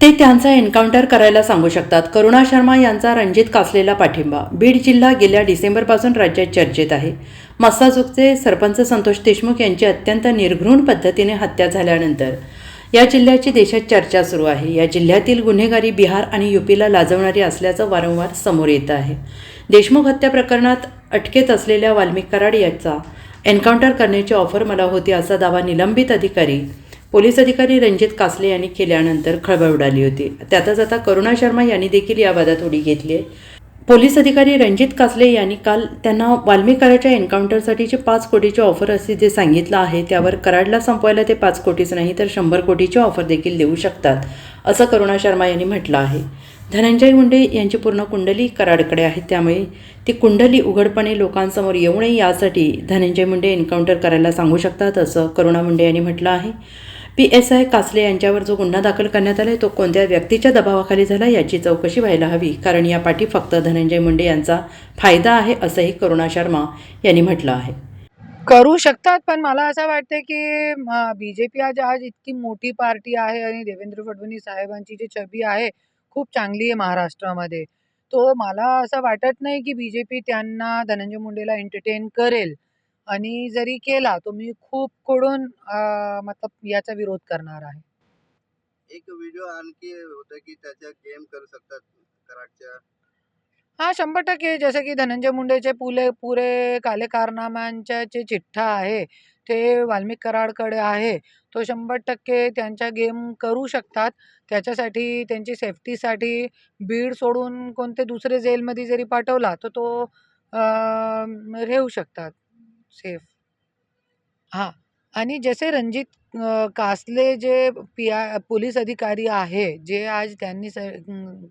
ते त्यांचा एन्काउंटर करायला सांगू शकतात. करुणा शर्मा यांचा रणजित कासलेला पाठिंबा. बीड जिल्हा गेल्या डिसेंबरपासून राज्यात चर्चेत आहे. मस्साजोगचे सरपंच संतोष देशमुख यांची अत्यंत निर्घृण पद्धतीने हत्या झाल्यानंतर या जिल्ह्याची देशात चर्चा सुरू आहे. या जिल्ह्यातील गुन्हेगारी बिहार आणि युपीला लाजवणारी असल्याचं वारंवार समोर येत आहे. देशमुख हत्या प्रकरणात अटकेत असलेल्या वाल्मिक कराड याचा एन्काउंटर करण्याची ऑफर मला होती असा दावा निलंबित अधिकारी पोलीस अधिकारी रणजित कासले यांनी केल्यानंतर खळबळ उडाली होती. त्यातच आता करुणा शर्मा यांनी देखील या वादात उडी घेतली आहे. पोलीस अधिकारी रणजित कासले यांनी काल त्यांना वाल्मिकाराच्या एन्काउंटरसाठीचे पाच कोटीची ऑफर असे जे सांगितलं आहे त्यावर कराडला संपवायला ते पाच कोटीच नाही तर शंभर कोटीची ऑफर देखील देऊ शकतात असं करुणा शर्मा यांनी म्हटलं आहे. धनंजय मुंडे यांची पूर्ण कुंडली कराडकडे आहे त्यामुळे ती कुंडली उघडपणे लोकांसमोर येऊ नये यासाठी धनंजय मुंडे एन्काउंटर करायला सांगू शकतात असं करुणा मुंडे यांनी म्हटलं आहे. पी एस आय कासले यांच्यावर जो गुन्हा दाखल करण्यात आला आहे तो कोणत्या व्यक्तीच्या दबावाखाली झाला याची चौकशी व्हायला हवी. कारण या पाठी फक्त धनंजय मुंडे यांचा फायदा आहे असंही करुणा शर्मा यांनी म्हटलं आहे. करू शकतात पण मला असं वाटतं की बी जे पी आज आज इतकी मोठी पार्टी आहे आणि देवेंद्र फडणवीस साहेबांची जी छबी आहे खूप चांगली आहे महाराष्ट्रामध्ये. तो मला असं वाटत नाही की बी जे पी त्यांना धनंजय मुंडेला एंटरटेन करेल. आणि जरी केला तो मी खूप कडून मतलब याचा विरोध करणार आहे. एक व्हिडिओ आणखी होतं की त्याच्या गेम करू शकतात कराडच्या. हा शंभर टक्के. जसं की धनंजय मुंडेचे पुले पुरे काले कारनाम्यांच्या जे चिठ्ठा आहे ते वाल्मिक कराडकडे आहे. तो शंभर टक्के त्यांच्या गेम करू शकतात. त्याच्यासाठी त्यांची सेफ्टीसाठी बीड सोडून कोणते दुसरे जेलमध्ये जरी पाठवला तर तो अं, राहू शकतात. सेफ. हां. आणि जसे रणजित अ, कासले जे पी आय पोलीस अधिकारी आहे जे आज त्यांनी स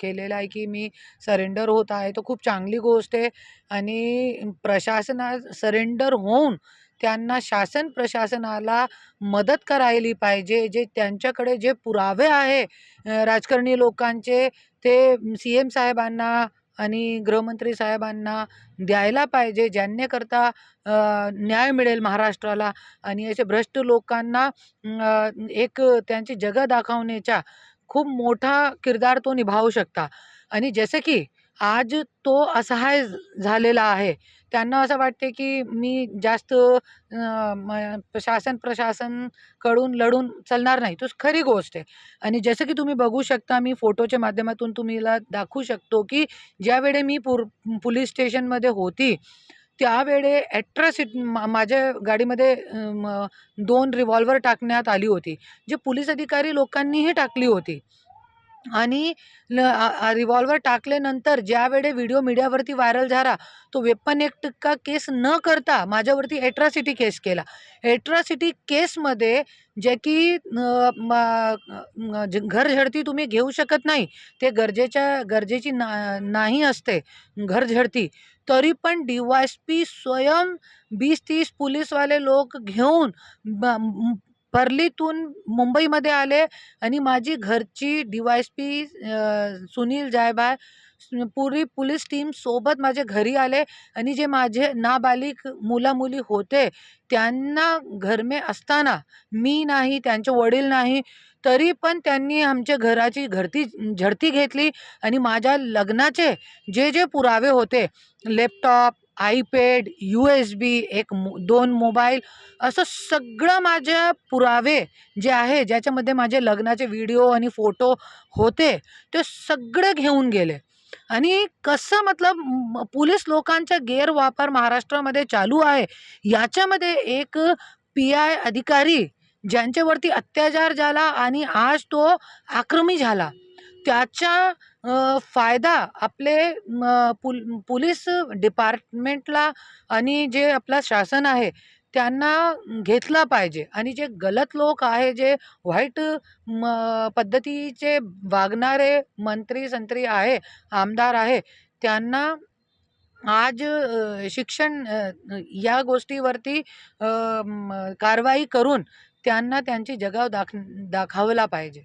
केलेलं आहे की मी सरेंडर होत आहे तर खूप चांगली गोष्ट आहे. आणि प्रशासनात सरेंडर होऊन त्यांना शासन प्रशासनाला मदत करायली पाहिजे जे त्यांच्याकडे जे पुरावे आहे अ, राजकारणी लोकांचे ते सी एम साहेबांना आणि गृहमंत्री साहेबांना द्यायला पाहिजे ज्यांनीकरता न्याय मिळेल महाराष्ट्राला. आणि असे भ्रष्ट लोकांना एक त्यांची जगा दाखवण्याचा खूप मोठा किरदार तो निभावू शकता. आणि जसं की आज तो असहाय झालेला आहे त्यांना असं वाटते की मी जास्त म- शासन प्रशासनकडून लढून चालणार नाही तो खरी गोष्ट आहे आणि जसं की तुम्ही बघू शकता मी फोटोच्या माध्यमातून तुम्हीला दाखवू शकतो की ज्यावेळे मी पुर पोलीस स्टेशनमध्ये होती त्यावेळे ॲट्रॉसिट मा माझ्या गाडीमध्ये दोन रिव्हॉल्वर टाकण्यात आली होती. जे पोलीस अधिकारी लोकांनीही टाकली होती. आणि रिव्हॉल्वर टाकल्यानंतर ज्यावेळी व्हिडिओ मीडियावरती व्हायरल झाला, तो वेपन एक टक्का केस न करता माझ्यावरती ॲट्रॉसिटी केस केला. ॲट्रॉसिटी केसमध्ये जे की घर म घरझडती तुम्ही घेऊ शकत नाही. ते गरजेच्या गरजेची ना नाही असते घर झडती तरी पण डी-वाय-एस-पी स्वयं बीस तीस पोलीसवाले लोक घेऊन ब परलीतून मुंबईमध्ये आले आणि माझी घरची D Y P Sunil Jaybhay पुरी पोलीस टीम सोबत माझ्या घरी आले आणि जे माझे नाबालिक मुलामुली होते, त्यांना घरमे असताना मी नाही, त्यांचे वडील नाही, तरी पण त्यांनी आमच्या घराची घरती झडती घेतली आणि माझ्या लग्नाचे जे, जे पुरावे होते लॅपटॉप, आयपॅड, यू-एस-बी, एक मो दोन मोबाईल असं सगळं माझ्या पुरावे जे आहे, ज्याच्यामध्ये माझे लग्नाचे व्हिडिओ आणि फोटो होते, ते सगळे घेऊन गेले. आणि कसं मतलब पोलीस लोकांचा गैरवापर महाराष्ट्रामध्ये चालू आहे. याच्यामध्ये एक पी-आय अधिकारी ज्यांच्यावरती अत्याचार झाला आणि आज तो आक्रमी झाला. त्याचा फायदा आपले पुल पोलीस डिपार्टमेंटला आणि जे आपलं शासन आहे, त्यांना घेतला पाहिजे आणि जे गलत लोक आहे, जे वाईट म पद्धतीचे वागणारे मंत्री-संत्री आहे, आमदार आहे, त्यांना आज शिक्षण या गोष्टीवरती कारवाई करून त्यांना त्यांची जगाव दाख दाखवला पाहिजे.